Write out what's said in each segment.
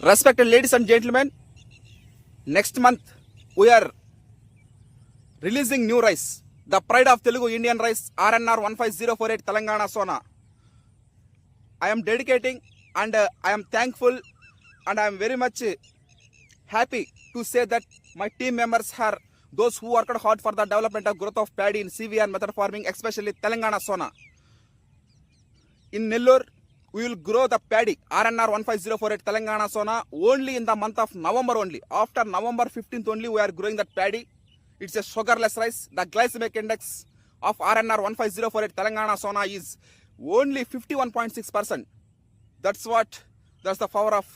Respected ladies and gentlemen, next month we are releasing new rice, the pride of Telugu Indian rice, RNR 15048 Telangana Sona. I am dedicating and uh, I am thankful and I am very much happy to say that my team members are those who worked hard for the development of growth of paddy in CV and method farming, especially Telangana Sona. In Nellore, we will grow the paddy RNR 15048 Telangana Sona only in the month of November only. After November 15th only we are growing that paddy. It's a sugarless rice. The glycemic index of RNR 15048 Telangana Sona is only 51.6%. That's what, that's the power of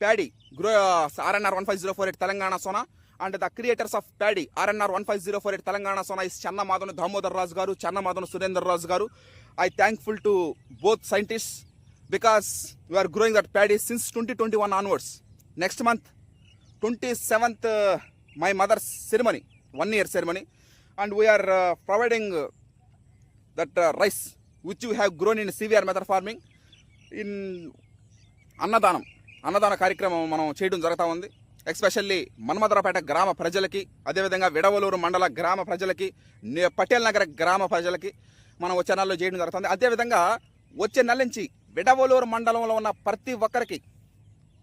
paddy. Grow, uh, RNR 15048 Telangana Sona. And the creators of paddy RNR one five zero four eight Telangana Sona is is Damodar Raju garu Channamadhavan Surender Raju garu I thankful to both scientist because are growing that paddy since twenty twenty one onwards next month twenty seventh my mother's ceremony one year ceremony and we are providing that rice which you have grown in CVR method farming in అన్నదానం అన్నదాన కార్యక్రమం మనం చేయడం జరుగుతూ ఉంది especially మన్మదరపేట గ్రామ ప్రజలకి అదేవిధంగా విడవలూరు మండల గ్రామ ప్రజలకి పటేల్ నగర గ్రామ ప్రజలకి మనం వచ్చే నెలలో చేయడం జరుగుతుంది అదేవిధంగా వచ్చే నెల నుంచి విడవలూరు మండలంలో ఉన్న ప్రతి ఒక్కరికి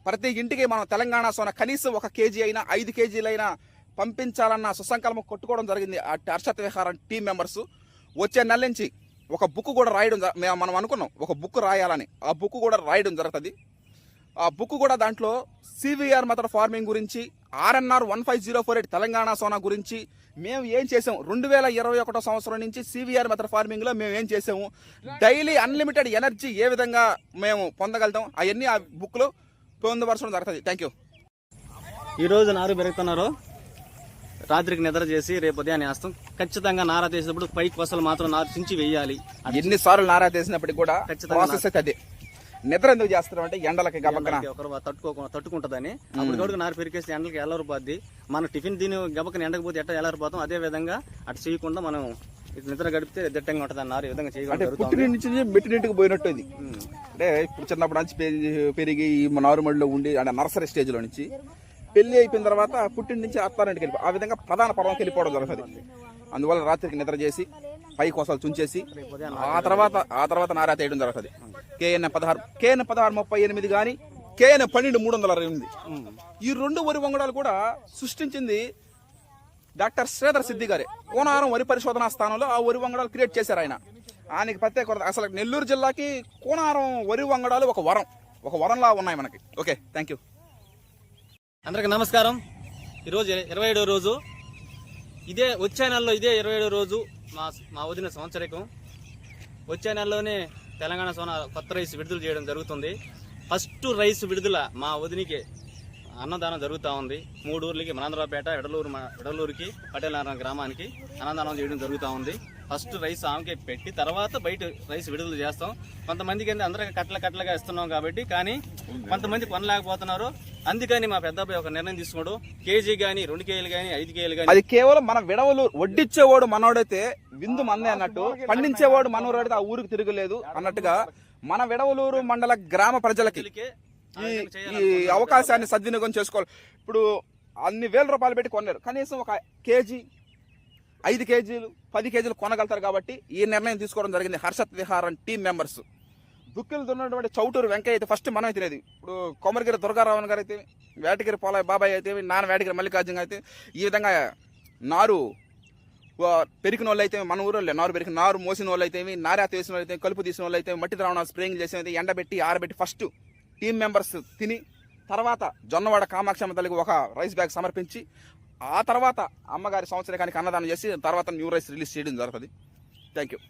ప్రతి ఇంటికి మనం తెలంగాణ సోన కనీసం ఒక కేజీ అయినా ఐదు కేజీలైనా పంపించాలన్న సుసంకల్పం కొట్టుకోవడం జరిగింది ఆ హర్షత్ విహారం టీం మెంబర్స్ వచ్చే నెల నుంచి ఒక బుక్ కూడా రాయడం మనం అనుకున్నాం ఒక బుక్ రాయాలని ఆ బుక్ కూడా రాయడం జరుగుతుంది ఆ బుక్ కూడా దాంట్లో సివిఆర్ మెథడ్ ఫార్మింగ్ గురించి RNR one five zero four eight Telangana Sona గురించి మేము ఏం చేసాము రెండు వేల ఇరవై ఒకటో సంవత్సరం నుంచి సివిఆర్ మెథడ్ ఫార్మింగ్లో మేము ఏం చేసాము డైలీ అన్లిమిటెడ్ ఎనర్జీ ఏ విధంగా మేము పొందగలుగుతాం అవన్నీ ఆ బుక్లో పొందుపరచడం జరుగుతుంది థ్యాంక్ యూ ఈరోజు నారు పెరుగుతున్నారు రాత్రికి నిద్ర చేసి రేపు ఉదయాన్ని వేస్తాం ఖచ్చితంగా నారా తీసినప్పుడు పైకి వసలు మాత్రం నారు చించి వేయాలి ఎన్నిసార్లు నారా తీసినప్పటికి కూడా ఖచ్చితంగా నిద్ర ఎందుకు చేస్తారు అంటే ఎండలకి గబక్కన తట్టుకోకుండా తట్టుకుంటుందని అప్పుడు గడుగు నారు పెరికేసి ఎండలకి ఎలా పోద్ది మన టిఫిన్ దీని గబక్కన ఎండకపోతే ఎట్ట ఎలా పోతాం అదే విధంగా అటు చేయకుండా మనం నిద్ర గడిపితే దిట్టంగా ఉంటుంది అన్నారు ఈ విధంగా చేయకుండా నుంచి మెట్టినింటికి పోయినట్టు ఇది అంటే ఇప్పుడు చిన్నప్పటి నుంచి పెరిగి నారుమడిలో ఉండి అంటే నర్సరీ స్టేజ్లో నుంచి పెళ్లి అయిపోయిన తర్వాత పుట్టిన నుంచి అత్తారింటికి వెళ్ళి ఆ విధంగా ప్రధాన పర్వంకి వెళ్ళిపోవడం జరుగుతుంది అందువల్ల రాత్రికి నిద్ర చేసి పై కోసాలు చుంచేసి ఆ తర్వాత ఆ తర్వాత నారా తేయడం జరుగుతుంది కేఎన్ పదహారు కేఎన్ పదహారు ముప్పై ఎనిమిది కానీ కేఎన్ పన్నెండు మూడు వందల అరవై ఎనిమిది ఈ రెండు వరి వంగడాలు కూడా సృష్టించింది డాక్టర్ శ్రీధర్ సిద్ధి గారే కోనారం వరి పరిశోధనా స్థానంలో ఆ వరి వంగడాలు క్రియేట్ చేశారు ఆయన ఆయనకి ప్రత్యేక అసలు నెల్లూరు జిల్లాకి కోనారం వరి వంగడాలు ఒక వరం ఒక వరంలా ఉన్నాయి మనకి ఓకే థ్యాంక్ యూ అందరికి నమస్కారం ఈరోజు ఇరవై ఏడో రోజు ఇదే వచ్చే నెలలో ఇదే ఇరవై ఏడో రోజు మా మా వదిన సంవత్సరకం వచ్చే నెలలోనే తెలంగాణ సోనా కొత్త రైస్ విడుదల చేయడం జరుగుతుంది ఫస్ట్ రైస్ విడుదల మా వదినికి అన్నదానం జరుగుతూ ఉంది మూడు ఊర్లకి మనందరావుపేట ఎడలూరు ఎడలూరుకి పటేల్ గ్రామానికి అన్నదానం చేయడం జరుగుతూ ఉంది ఫస్ట్ రైస్ ఆమెకే పెట్టి తర్వాత బయట రైస్ విడుదల చేస్తాం కొంతమందికి అందరికీ కట్టల కట్టలుగా ఇస్తున్నాం కాబట్టి కానీ కొంతమంది కొనలేకపోతున్నారు అందుకని మా పెద్ద ఒక నిర్ణయం తీసుకోడు కేజీ గానీ రెండు కేజీలు గానీ ఐదు కేజీలు గానీ అది కేవలం మన విడవలు వడ్డిచ్చేవాడు మనోడైతే విందు మందే అన్నట్టు పండించేవాడు మనోడైతే ఆ ఊరికి తిరగలేదు అన్నట్టుగా మన విడవలూరు మండల గ్రామ ప్రజలకి ఈ అవకాశాన్ని సద్వినియోగం చేసుకోవాలి ఇప్పుడు అన్ని వేల రూపాయలు పెట్టి కొన్నారు కనీసం ఒక కేజీ ఐదు కేజీలు పది కేజీలు కొనగలుగుతారు కాబట్టి ఈ నిర్ణయం తీసుకోవడం జరిగింది Harshath Vihar and team members దుక్కిలు దున్నటువంటి చౌటూరు వెంకయ్య అయితే ఫస్ట్ మనం తినేది ఇప్పుడు కొమరగిరి దుర్గారావన్ గారు అయితే వేటగిరి పోలాయి బాబాయ్ అయితే నాన్న వేటగిరి మల్లికార్జున అయితే ఈ విధంగా నారు పెరిగిన వాళ్ళు అయితే మన ఊరిలో నారు పెరిగిన నారు మోసిన వాళ్ళు అయితే నారాత వేసిన వాళ్ళు అయితే కలుపు తీసిన వాళ్ళు అయితే మట్టి ద్రావణ స్ప్రేయింగ్ చేసిన ఎండబెట్టి ఆరబెట్టి ఫస్ట్ టీం మెంబర్స్ తిని తర్వాత జొన్నవాడ కామాక్షమ్మ తల్లికి ఒక రైస్ బ్యాగ్ సమర్పించి ఆ తర్వాత అమ్మగారి సంవత్సరానికి అన్నదానం చేసి తర్వాత న్యూ రైస్ రిలీజ్ చేయడం జరుగుతుంది థ్యాంక్ యూ